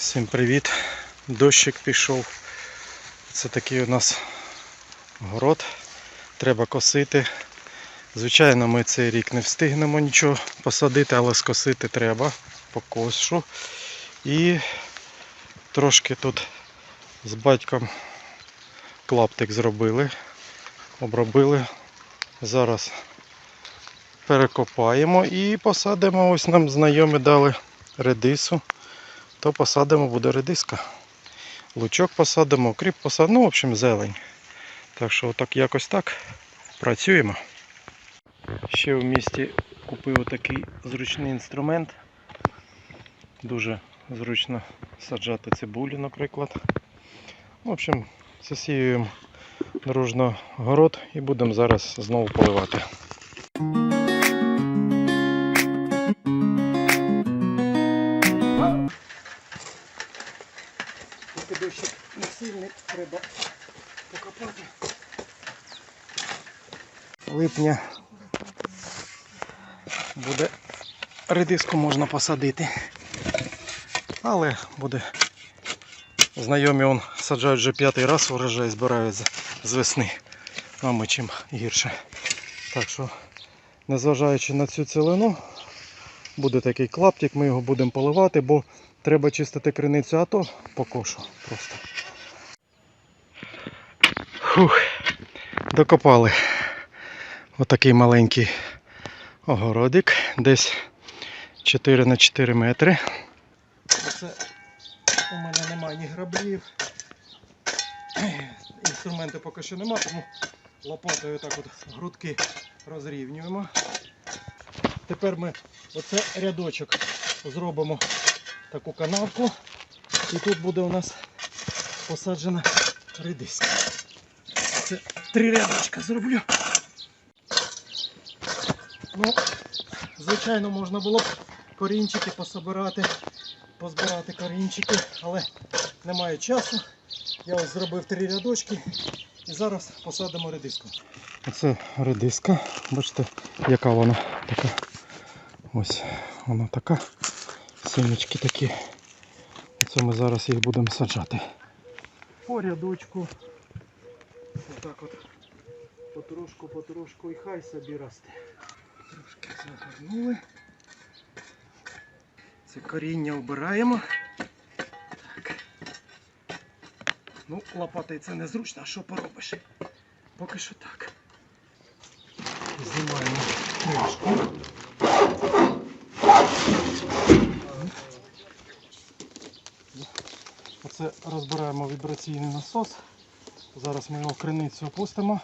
Всім привіт! Дощик пішов. Це такий у нас город. Треба косити. Звичайно, ми цей рік не встигнемо нічого посадити, але скосити треба по кошу. І трошки тут з батьком клаптик зробили, обробили. Зараз перекопаємо і посадимо. Ось нам знайомі дали редису то посадимо буде редиска. Лучок посадимо, кріп посадимо, ну, в общем, зелень. Так що отак якось так працюємо. Ще в місті купив такий зручний інструмент. Дуже зручно саджати цибулю, наприклад. В общем, засіюємо дружно город і будемо зараз знову поливати. Треба покопати. Липня буде редиску можна посадити. Але буде знайомі он саджають вже п'ятий раз урожай збирають з- весни. А ми чим гірше. Так що, незважаючи на цю цілину, буде такий клаптик, ми його будемо поливати, бо треба чистити криницю, а то покошу просто. Фух, докопали. Отакий маленький огородик, десь 4 на 4 метри. Це у мене немає ні граблів. Інструменту поки що немає, тому лопатою так от грудки розрівнюємо. Тепер ми оце рядочок зробимо таку канавку. І тут буде у нас посаджена редиска. Три рядочка зроблю. Ну, звичайно, можна було б корінчики пособирати, позбирати корінчики, але немає часу. Я ось зробив три рядочки і зараз посадимо редиску. Оце редиска. Бачите, яка вона така. Ось вона така. Сімечки такі. Оце ми зараз їх будемо саджати. По рядочку. Отак от. Потрошку, потрошку і хай собі росте. Трошки загорнули. Це коріння вбираємо. Так. Ну, лопатою це незручно, а що поробиш? Поки що так. Знімаємо кришку. Оце розбираємо вібраційний насос. Зараз ми його криницю опустимо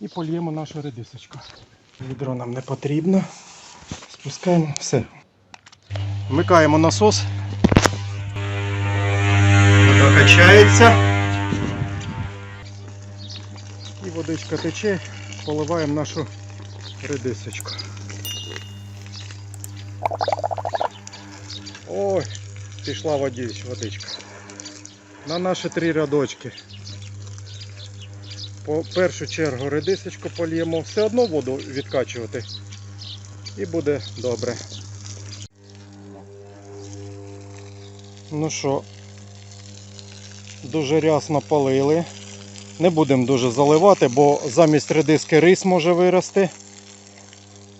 і польємо нашу редисочку. Відро нам не потрібно. Спускаємо все. Вмикаємо насос. Вода качається. І водичка тече, поливаємо нашу редисочку. Ой, пішла водич, водичка. На наші три рядочки. По першу чергу редисочку польємо, все одно воду відкачувати. І буде добре. Ну що, дуже рясно полили. Не будемо дуже заливати, бо замість редиски рис може вирости.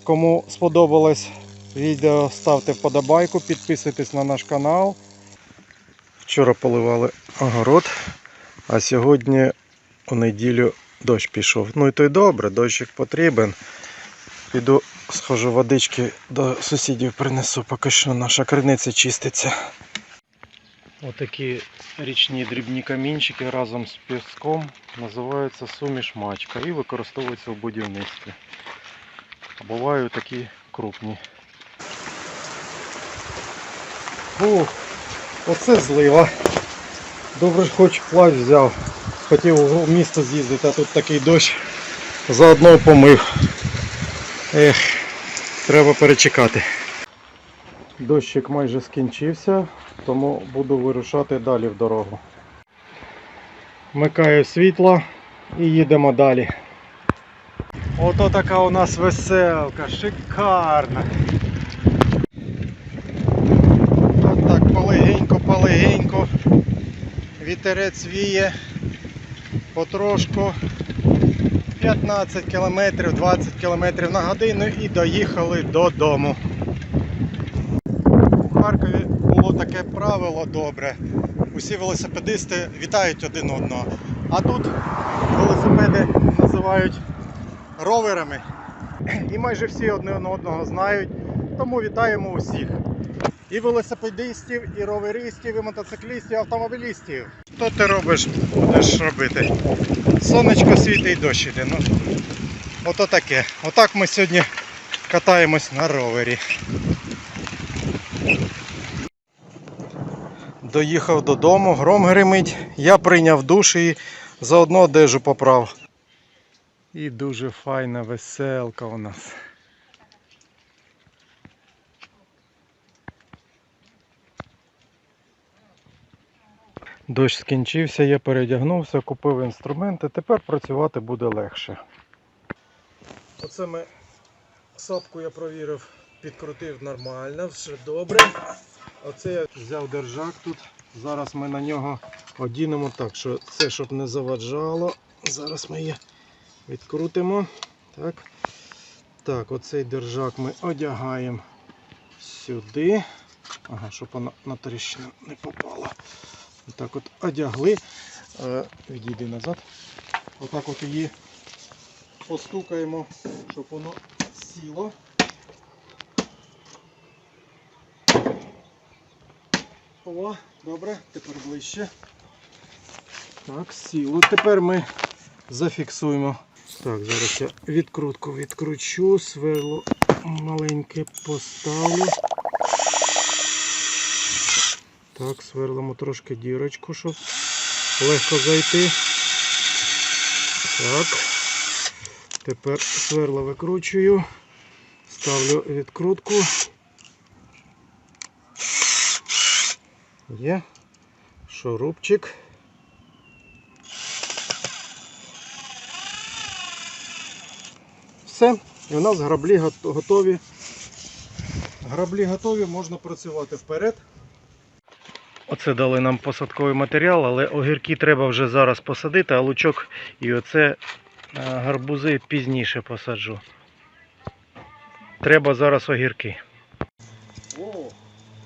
Кому сподобалось відео, ставте вподобайку, підписуйтесь на наш канал. Вчора поливали огород, а сьогодні у неділю дощ пішов. Ну і то й добре, дощик потрібен. Піду схожу водички до сусідів принесу, поки що наша криниця чиститься. Отакі річні дрібні камінчики разом з піском називаються суміш мачка і використовуються в будівництві. Бувають такі крупні. Фух, оце злива. Добре, хоч плащ взяв. Хотів у місто з'їздити, а тут такий дощ. Заодно помив. Ех, треба перечекати. Дощик майже скінчився, тому буду вирушати далі в дорогу. Вмикаю світло і їдемо далі. Ото така у нас веселка, шикарна. От так полегенько, полегенько. Вітерець віє потрошку 15 км, 20 км на годину і доїхали додому. У Харкові було таке правило добре. Усі велосипедисти вітають один одного. А тут велосипеди називають роверами. І майже всі один одного знають. Тому вітаємо усіх. І велосипедистів, і роверистів, і мотоциклістів, і автомобілістів. Що ти робиш, будеш робити? Сонечко світить і дощ іде. Ну, ото таке. Отак ми сьогодні катаємось на ровері. Доїхав додому, гром гримить. Я прийняв душ і заодно одежу поправ. І дуже файна веселка у нас. Дощ скінчився, я передягнувся, купив інструменти, тепер працювати буде легше. Оце ми сапку я провірив, підкрутив нормально, все добре. Оце я взяв держак тут. Зараз ми на нього одінемо так, що це щоб не заваджало. Зараз ми її відкрутимо. Так, так оцей держак ми одягаємо сюди. Ага, щоб вона на тріщину не попала. Так от одягли. Е, Відійди назад. Отак от її постукаємо, щоб воно сіло. О, добре, тепер ближче. Так, сіло. Тепер ми зафіксуємо. Так, зараз я відкрутку відкручу, сверло маленьке поставлю. Так, сверлимо трошки дірочку, щоб легко зайти. Так. Тепер сверло викручую, ставлю відкрутку. Є. Шурупчик. Все. І у нас граблі готові. Граблі готові, можна працювати вперед. Оце дали нам посадковий матеріал, але огірки треба вже зараз посадити, а лучок і оце е, гарбузи пізніше посаджу. Треба зараз огірки. О,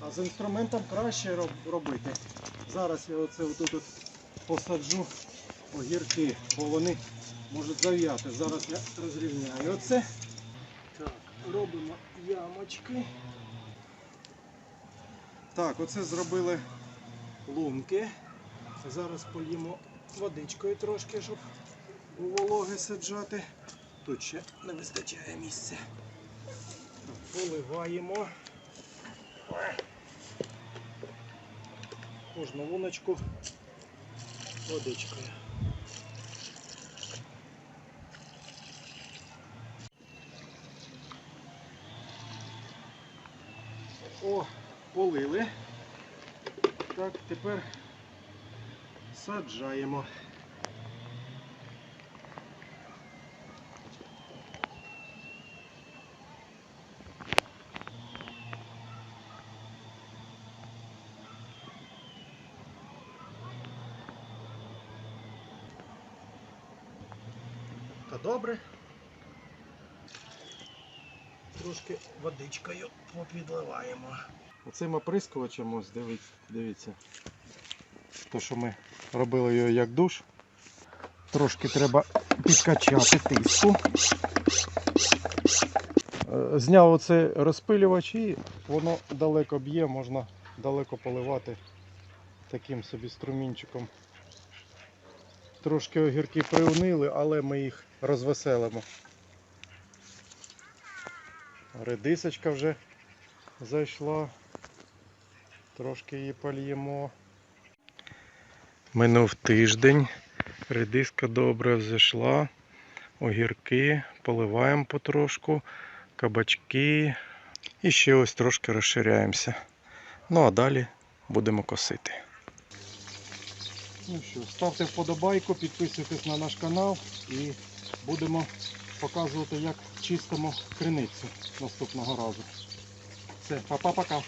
а з інструментом краще робити. Зараз я оце отут от посаджу огірки, бо вони можуть зав'яти. Зараз я розрівняю оце. Так, робимо ямочки. Так, оце зробили лунки. Зараз поїмо водичкою трошки, щоб у вологи саджати. Тут ще не вистачає місця. Поливаємо. Кожну луночку водичкою. О, полили. Так, тепер саджаємо. Та добре. Трошки водичкою попідливаємо. Оцим оприскувачем ось дивіться. То, що ми робили його як душ. Трошки треба підкачати тиску. Е, Зняв оцей розпилювач і воно далеко б'є, можна далеко поливати таким собі струмінчиком. Трошки огірки приунили, але ми їх розвеселимо. Редисочка вже зайшла. Трошки її польємо. Минув тиждень. Редиска добре взійшла. Огірки поливаємо потрошку, кабачки. І ще ось трошки розширяємося. Ну а далі будемо косити. Ну що, ставте вподобайку, підписуйтесь на наш канал і будемо показувати, як чистимо криницю наступного разу. Все, па-па-пока.